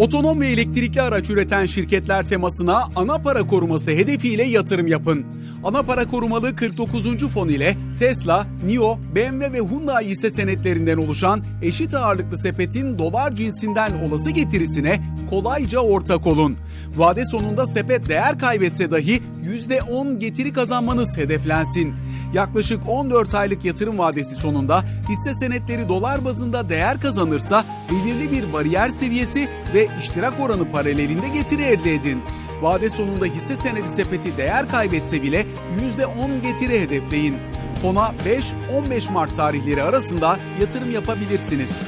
Otonom ve elektrikli araç üreten şirketler temasına ana para koruması hedefiyle yatırım yapın. Ana para korumalı 49. fon ile Tesla, NIO, BMW ve Hyundai hisse senetlerinden oluşan eşit ağırlıklı sepetin dolar cinsinden olası getirisine kolayca ortak olun. Vade sonunda sepet değer kaybetse dahi %10 getiri kazanmanız hedeflensin. Yaklaşık 14 aylık yatırım vadesi sonunda hisse senetleri dolar bazında değer kazanırsa belirli bir bariyer seviyesi ve iştirak oranı paralelinde getiri elde edin. Vade sonunda hisse senedi sepeti değer kaybetse bile %10 getiri hedefleyin. Fona 5-15 Mart tarihleri arasında yatırım yapabilirsiniz.